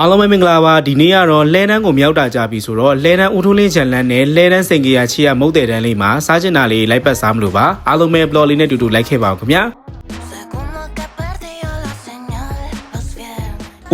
အားလုံးပဲမင်္ဂလာပါဒီနေ့ကတော့လဲတန်းကိုမြောက်တာကြပြီဆိုတော့လဲတန်းဦးထိုးလင်းချန်လန်းနဲ့လဲတန်းစင်ကရချီရမုတ်တဲ့တန်းလေးမှာစားချင်တာလေးလိုက်ပတ်စားမလို့ပါအားလုံးပဲ blog လေးနဲ့တူတူလိုက်ခဲ့ပါအောင်ခင်ဗျာ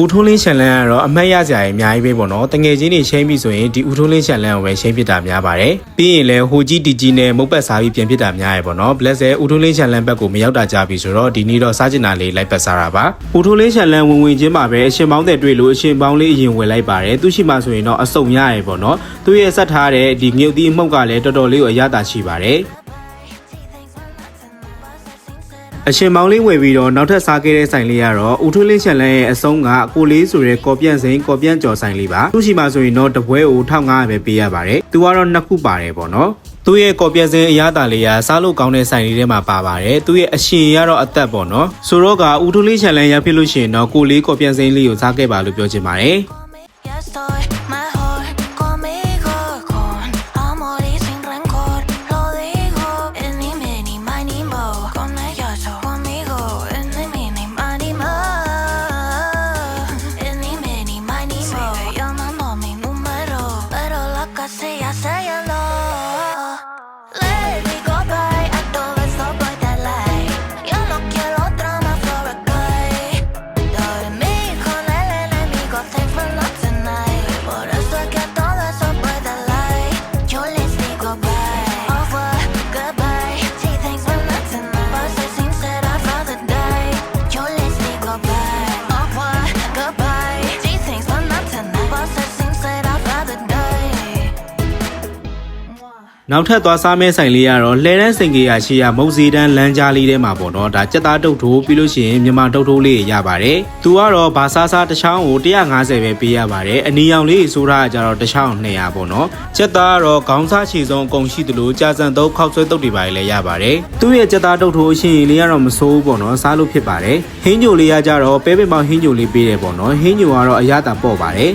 ဦးထိုးလင်းချန်လန်းကတော့အမှတ်ရကြရင်အများကြီးပဲပေါ့နော်တငယ်ချင်းတွေချိန်ပြီဆိုရင်ဒီဦးထိုးလင်းချန်လန်းကိုပဲချိန်ဖြစ်တာများပါတယ်ပြီးရင်လည်းဟိုကြီးတီကြီးနဲ့မုတ်ပတ်စားပြီးပြန်ဖြစ်တာများရယ်ပေါ့နော် bless ရဲ့ဦးထိုးလင်းချန်လန်းဘက်ကိုမရောက်တာကြပြီဆိုတော့ဒီနေ့တော့စားချင်တာလေးလိုက်ပတ်စားတာပါဦးထိုးလင်းချန်လန်းဝင်ဝင်ချင်းမှာပဲအရှင်ပေါင်းတဲ့တွေ့လို့အရှင်ပေါင်းလေးအရင်ဝင်လိုက်ပါတယ်သူရှိမှဆိုရင်တော့အစုံရရယ်ပေါ့နော်သူရဲ့ဆက်ထားတဲ့ဒီငြုပ်သီးအမှုတ်ကလည်းတော်တော်လေးကိုအရသာရှိပါတယ် အရှင်မောင်လေးဝယ်ပြီးတော့နောက်ထပ်စားခဲ့တဲ့ဆိုင်လေးကတော့ဦးထွေးလေးချန်လန်းရဲ့အဆုံးကကိုလေးဆိုတဲ့ကော်ပြန့်စိန်ကော်ပြန့်ကျော်ဆိုင်လေးပါသူရှိမှဆိုရင်တော့တပွဲကို1500ပဲပေးရပါတယ်သူကတော့နှစ်ခုပါတယ်ပေါ့နော်သူရဲ့ကော်ပြန့်စိန်အရသာလေးကစားလို့ကောင်းတဲ့ဆိုင်လေးထဲမှာပါပါတယ်သူရဲ့အရှင်ကတော့အသက်ပေါ့နော်ဆိုတော့ကဦးထွေးလေးချန်လန်းရဖြစ်လို့ရှိရင်တော့ကိုလေးကော်ပြန့်စိန်လေးကိုစားခဲ့ပါလို့ပြောချင်ပါတယ် နောက်ထပ်သွားစားမဲဆိုင်လေးကတော့လှဲတန်းစင်ကေရရှိရမုတ်စီတန်းလမ်းကြားလေးထဲမှာပေါ့နော်ဒါစက်သားတုတ်ထိုးပြီးလို့ရှိရင်မြန်မာတုတ်ထိုးလေးရပါတယ်သူကတော့ဘာစားစားတစ်ချောင်းကို150ပဲပေးရပါတယ်အနီရောင်လေးဆိုထားကြတော့တစ်ချောင်း200ပေါ့နော်စက်သားကတော့ခေါင်းစားချီဆုံးအကုန်ရှိသလိုကြာစံသုံးခောက်ဆွဲတုတ်တွေပါလည်းရပါတယ်သူ့ရဲ့စက်သားတုတ်ထိုးအရှင်လေးကတော့မစိုးဘူးပေါ့နော်စားလို့ဖြစ်ပါတယ်ဟင်းညိုလေးရကြတော့ပဲပင်ပေါင်းဟင်းညိုလေးပေးတယ်ပေါ့နော်ဟင်းညိုကတော့အရသာပေါ့ပါတယ်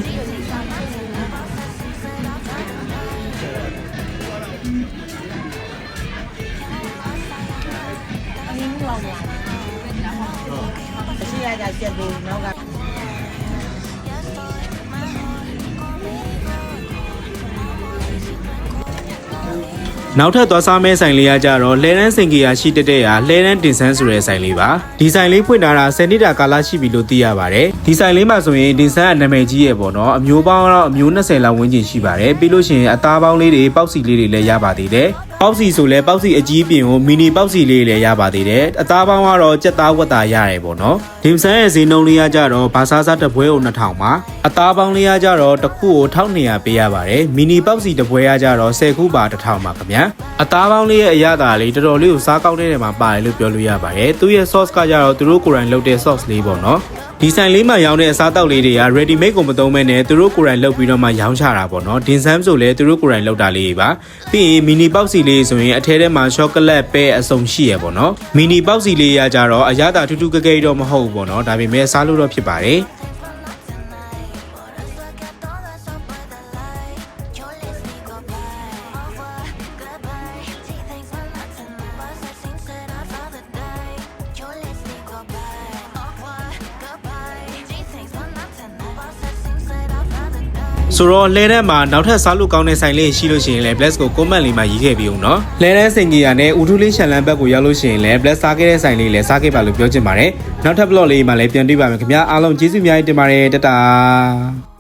ရှိရကြချက်ဘူးနောက်ကနောက်ထပ်သွားစားမဲဆိုင်လေးကကြတော့လှဲတန်းစင်ကီယာရှိတက်တဲ့ရာလှဲတန်းတင်ဆန်းဆိုတဲ့ဆိုင်လေးပါဒီဆိုင်လေးဖွင့်ထားတာ10နှစ်တာကာလရှိပြီလို့သိရပါတယ်ဒီဆိုင်လေးမှာဆိုရင်တင်ဆန်းကနာမည်ကြီးရဲ့ပေါ့နော်အမျိုးပေါင်းကတော့အမျိုး20လောက်ဝန်းကျင်ရှိပါတယ်ပြီးလို့ရှိရင်အသားပေါင်းလေးတွေပေါက်စီလေးတွေလည်းရပါသေးတယ်ပေါက်စီဆိုလဲပေါက်စီအကြီးပြင်ကိုမီနီပေါက်စီလေးလည်းရပါသေးတယ်အသားပေါင်းကတော့ကြက်သားဝက်သားရတယ်ပေါ့နော်ဒီဆန်းရဲ့ဈေးနှုန်းလေးကကြတော့ဘာစားစားတစ်ပွဲကို2000ပါအသားပေါင်းလေးကကြတော့တစ်ခုကို1200ပေးရပါတယ်မီနီပေါက်စီတစ်ပွဲကကြတော့10ခုပါ1000ပါခင်ဗျာအသားပေါင်းလေးရဲ့အရသာလေးတော်တော်လေးကိုစားကောင်းတဲ့နေရာမှာပါတယ်လို့ပြောလို့ရပါတယ်သူရဲ့ sauce ကကြတော့သူတို့ကိုယ်တိုင်လုပ်တဲ့ sauce လေးပေါ့နော်ဒီဆိုင်လေးမှာရောင်းတဲ့အစားအသောက်လေးတွေက ready made ကိုမသုံးမဲနဲ့သူတို့ကိုယ်တိုင်လုပ်ပြီးတော့မှရောင်းချတာပေါ့နော်ဒင်ဆမ်ဆိုလဲသူတို့ကိုယ်တိုင်လုပ်တာလေးတွေပါပြီးရင်မီနီပေါက်စီလေးဆိုရင်အထဲထဲမှာ chocolate ပဲအစုံရှိရပေါ့နော်မီနီပေါက်စီလေးရကြတော့အရသာထူးထူးကဲကဲတော့မဟုတ်ဘူးပေါ့နော်ဒါပေမဲ့စားလို့တော့ဖြစ်ပါတယ် ဆိုတော့လဲတဲ့မှာနောက်ထပ်စားလို့ကောင်းတဲ့ဆိုင်လေးရှိလို့ရှိရင်လည်း bless ကို comment လေးမှာရေးခဲ့ပြီးဦးနော်လဲတဲ့စင်ကြီးရနဲ့ဦးထူးလေးရှန်လန်းဘက်ကိုရောက်လို့ရှိရင်လည်း bless စားခဲ့တဲ့ဆိုင်လေးလည်းစားခဲ့ပါလို့ပြောချင်ပါတယ်နောက်ထပ် blog လေးမှာလည်းပြန်တွေ့ပါမယ်ခင်ဗျာအားလုံးကျေးဇူးအများကြီးတင်ပါတယ်တတာ